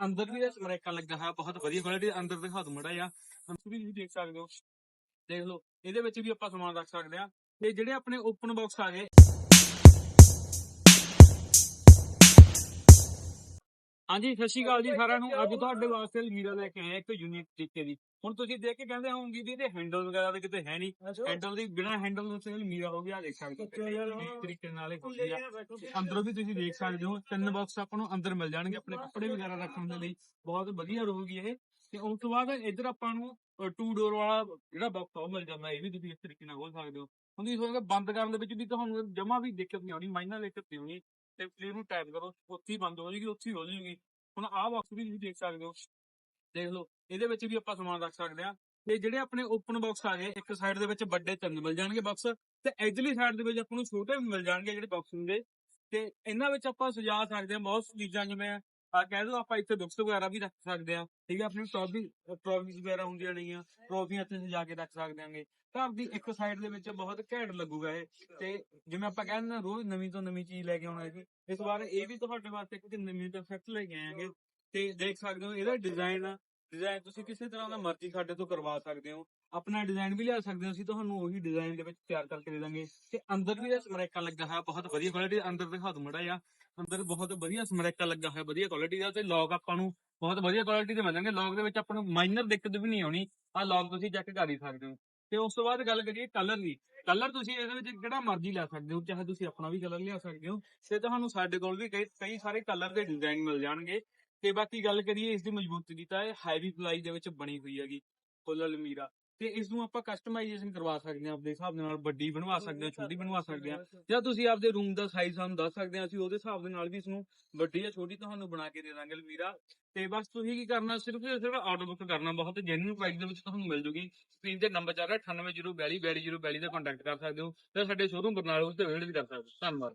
ਅੰਦਰ ਵੀ ਸਮਰੇਕਾ ਲੱਗਾ ਹੋਇਆ, ਬਹੁਤ ਵਧੀਆ ਕੁਆਲਿਟੀ ਅੰਦਰ ਦਿਖਾ ਦੂੰ ਮੜਾ ਆ ਅੰਦਰ ਵੀ ਦੇਖ ਸਕਦੇ ਹੋ। ਦੇਖ ਲਓ, ਇਹਦੇ ਵਿੱਚ ਵੀ ਆਪਾਂ ਸਮਾਨ ਰੱਖ ਸਕਦੇ ਆ ਤੇ ਜਿਹੜੇ ਆਪਣੇ ਓਪਨ ਬਾਕਸ ਆ ਗਏ। ਹਾਂਜੀ ਸਤਿ ਸ਼੍ਰੀ ਅਕਾਲ ਜੀ ਸਾਰਿਆਂ ਨੂੰ। ਅੱਜ ਤੁਹਾਡੇ ਵਾਸਤੇ ਅਲਮੀਰਾ ਲੈ ਕੇ ਆਏ ਇੱਕ ਯੂਨੀਕ ਤਰੀਕੇ ਦੀ। ਹੁਣ ਤੁਸੀਂ ਦੇਖ ਕੇ ਕਹਿੰਦੇ ਹੋਵੋਗੇ ਵੀ ਇਹਦੇ ਹੈਂਡਲ ਵਗੈਰਾ ਤੇ ਕਿਤੇ ਹੈ ਨਹੀਂ। ਹੈਂਡਲ ਦੀ ਬਿਨਾ ਹੈਂਡਲ ਤੋਂ ਅਲਮੀਰਾ ਹੋ ਗਿਆ ਦੇਖ ਸਕਦੇ ਹੋ। ਇਸ ਤਰੀਕੇ ਨਾਲ ਇਹ ਹੁੰਦੀ ਆ ਅੰਦਰੋਂ ਵੀ ਤੁਸੀਂ ਦੇਖ ਸਕਦੇ ਹੋ ਤਿੰਨ ਬਾਕਸ ਆਪਾਂ ਨੂੰ ਅੰਦਰ ਮਿਲ ਜਾਣਗੇ ਆਪਣੇ ਕੱਪੜੇ ਵਗੈਰਾ ਰੱਖਣ ਦੇ ਲਈ। ਬਹੁਤ ਵਧੀਆ ਰਹੂਗੀ ਇਹ। ਤੇ ਉਸ ਤੋਂ ਬਾਅਦ ਇੱਧਰ ਆਪਾਂ ਨੂੰ ਟੂ ਡੋਰ ਵਾਲਾ ਜਿਹੜਾ ਬਾਕਸ ਉਹ ਮਿਲ ਜਾਂਦਾ ਇਹ ਵੀ ਤੁਸੀਂ ਇਸ ਤਰੀਕੇ ਨਾਲ ਖੋਲ ਸਕਦੇ ਹੋ। ਹੁਣ ਤੁਸੀਂ ਸੋਚੋਗੇ ਬੰਦ ਕਰਨ ਦੇ ਵਿੱਚ ਵੀ ਤੁਹਾਨੂੰ ਜਮਾ ਵੀ ਦਿੱਕਤ ਨਹੀਂ ਆਉਣੀ ਮਾਈਨਰ ਦਿੱਕਤ ਨਹੀਂ ਆਉਣੀ। ਤੇ ਪਲੀਜ਼ ਨੂੰ ਟਾਈਪ ਕਰੋ, ਉੱਥੇ ਹੀ ਬੰਦ ਹੋ ਜਾਏਗੀ, ਉੱਥੇ ਹੀ ਹੋ ਜਾਏਗੀ। ਹੁਣ ਆਹ ਬਾਕਸ ਵੀ ਤੁਸੀਂ ਦੇਖ ਸਕਦੇ ਹੋ। ਦੇਖ ਲਓ, ਇਹਦੇ ਵਿੱਚ ਵੀ ਆਪਾਂ ਸਮਾਨ ਰੱਖ ਸਕਦੇ ਆ ਤੇ ਜਿਹੜੇ ਆਪਣੇ ਓਪਨ ਬਾਕਸ ਆ ਗਏ, ਇੱਕ ਸਾਈਡ ਦੇ ਵਿੱਚ ਵੱਡੇ ਤਿੰਨ ਮਿਲ ਜਾਣਗੇ ਬਾਕਸ ਤੇ ਇਧਰਲੀ ਸਾਈਡ ਦੇ ਵਿੱਚ ਆਪਾਂ ਨੂੰ ਛੋਟੇ ਮਿਲ ਜਾਣਗੇ ਜਿਹੜੇ ਬਾਕਸ ਹੁੰਦੇ। ਤੇ ਇਹਨਾਂ ਵਿੱਚ ਆਪਾਂ ਸਜਾ ਸਕਦੇ ਹਾਂ, ਬਹੁਤ ਚੀਜ਼ਾਂ ਜਿਵੇਂ ਆ ਕਹਿ ਦੋ, ਆਪਾਂ ਇੱਥੇ ਬੁੱਕਸ ਵਗੈਰਾ ਵੀ ਰੱਖ ਸਕਦੇ ਆ ਠੀਕ ਹੈ ਆਪਣੀ ਟਰੋਫੀ ਟਰੋਫੀਜ਼ ਵਗੈਰਾ ਹੁੰਦੀਆਂ ਨੇਗੀਆਂ ਟਰੋਫੀਆਂ ਇੱਥੇ ਸਜਾ ਕੇ ਰੱਖ ਸਕਦੇ ਆਂਗੇ ਘਰ ਦੀ ਇੱਕ ਸਾਈਡ ਦੇ ਵਿੱਚ ਬਹੁਤ ਘੈਂਟ ਲੱਗੂਗਾ ਇਹ, ਤੇ ਜਿਵੇਂ ਆਪਾਂ ਕਹਿੰਦੇ ਨਾ ਰੋਜ਼ ਨਵੀਂ ਤੋਂ ਨਵੀਂ ਚੀਜ਼ ਲੈ ਕੇ ਆਉਣਾ ਜੀ ਇਸ ਵਾਰ ਇਹ ਵੀ ਤੁਹਾਡੇ ਵਾਸਤੇ ਇੱਕ ਨਵੀਂ ਤੋਂ ਇਫੈਕਟ ਲੈ ਕੇ ਆਏਗੇ ਤੇ ਦੇਖ ਸਕਦੇ ਹੋ, ਇਹਦਾ ਡਿਜ਼ਾਈਨ ਡਿਜ਼ਾਈਨ ਤੁਸੀਂ ਕਿਸੇ ਤਰ੍ਹਾਂ ਦਾ ਮਰਜ਼ੀ ਸਾਡੇ ਤੋਂ ਕਰਵਾ ਸਕਦੇ ਹੋ। ਆਪਣਾ ਡਿਜ਼ਾਈਨ ਵੀ ਲਿਆ ਸਕਦੇ ਹੋ, ਅਸੀਂ ਤੁਹਾਨੂੰ ਉਹੀ ਡਿਜ਼ਾਈਨ ਦੇ ਵਿੱਚ ਤਿਆਰ ਕਰਕੇ ਦੇ ਦਾਂਗੇ। ਤੇ ਅੰਦਰ ਵੀ ਇਹ ਲੱਗਾ ਹੋਇਆ, ਬਹੁਤ ਵਧੀਆ ਕੁਆਲਿਟੀ ਅੰਦਰ ਦਿਖਾ ਦੂੰ ਮੜਾ ਆ ਅੰਦਰ ਬਹੁਤ ਵਧੀਆ ਸਮਰੇਕਾ ਲੱਗਾ ਹੋਇਆ, ਵਧੀਆ ਕੁਆਲਿਟੀ ਦਾ। ਤੇ ਲੌਕ ਆਪਾਂ ਨੂੰ ਬਹੁਤ ਵਧੀਆ ਕੁਆਲਿਟੀ ਦੇ ਮਿਲਣਗੇ। ਲੌਕ ਦੇ ਵਿੱਚ ਆਪਾਂ ਨੂੰ ਮਾਈਨਰ ਦਿੱਕਤ ਵੀ ਨਹੀਂ ਆਉਣੀ। ਆ ਲੌਕ ਤੁਸੀਂ ਚੈੱਕ ਕਰ ਹੀ ਸਕਦੇ ਹੋ। ਤੇ ਉਸ ਤੋਂ ਬਾਅਦ ਗੱਲ ਕਰੀਏ ਕਲਰ ਦੀ। ਕਲਰ ਤੁਸੀਂ ਇਹਦੇ ਵਿੱਚ ਕਿਹੜਾ ਮਰਜ਼ੀ ਲੈ ਸਕਦੇ ਹੋ, ਚਾਹੇ ਤੁਸੀਂ ਆਪਣਾ ਵੀ ਕਲਰ ਲਿਆ ਸਕਦੇ ਹੋ। ਤੇ ਤੁਹਾਨੂੰ ਸਾਡੇ ਕੋਲ ਵੀ ਕਈ ਕਈ ਸਾਰੇ ਕਲਰ ਦੇ ਡਿਜ਼ਾਈਨ ਮਿਲ ਜਾਣਗੇ। ਤੇ ਬਾਕੀ ਗੱਲ ਕਰੀਏ ਇਸ ਦੀ ਮਜ਼ਬੂਤੀ ਦੀ ਤਾਂ ਇਹ ਹੈਵੀ ਪਲਾਈ ਦੇ ਵਿੱਚ ਬਣੀ ਹੋਈ ਹੈਗੀ ਫੁੱਲ ਅਲਮੀਰਾ। ਤੇ ਇਸ ਨੂੰ ਆਪਾਂ ਕਸਟਮਾਈਜ਼ੇਸ਼ਨ ਕਰਵਾ ਸਕਦੇ ਹਾਂ ਆਪਣੇ ਹਿਸਾਬ ਦੇ ਨਾਲ ਵੱਡੀ ਬਣਵਾ ਸਕਦੇ ਹਾਂ ਛੋਟੀ ਬਣਵਾ ਸਕਦੇ ਹਾਂ। ਜਾਂ ਤੁਸੀਂ ਆਪਦੇ ਰੂਮ ਦਾ ਸਾਈਜ਼ ਸਾਨੂੰ ਦੱਸ ਸਕਦੇ ਹਾਂ ਅਸੀਂ ਉਹਦੇ ਹਿਸਾਬ ਦੇ ਨਾਲ ਵੀ ਇਸ ਨੂੰ ਵੱਡੀ ਜਾਂ ਛੋਟੀ ਤੁਹਾਨੂੰ ਬਣਾ ਕੇ ਦੇ ਦਾਂਗੇ ਅਲਮੀਰਾ। ਤੇ ਬਸ ਤੁਸੀਂ ਕੀ ਕਰਨਾ ਸਿਰਫ ਸਿਰਫ ਆਰਡਰ ਬੁੱਕ ਕਰਨਾ ਬਹੁਤ ਜੈਨੂਇਨ ਪ੍ਰਾਈਸ ਦੇ ਵਿੱਚ ਤੁਹਾਨੂੰ ਮਿਲ ਜੂਗੀ। ਸਕਰੀਨ ਤੇ ਨੰਬਰ ਚੱਲ ਰਿਹਾ 980242 4242 ਤੇ ਕੰਟੈਕਟ ਕਰ ਸਕਦੇ ਹੋ। ਤੇ ਸਾਡੇ ਸ਼ੋਰੂਮ ਬਰਨਾਲੇ ਉਸ ਤੇ ਵਿਜ਼ਿਟ ਵੀ ਕਰ ਸਕਦੇ ਹੋ। ਧੰਨਵਾਦ।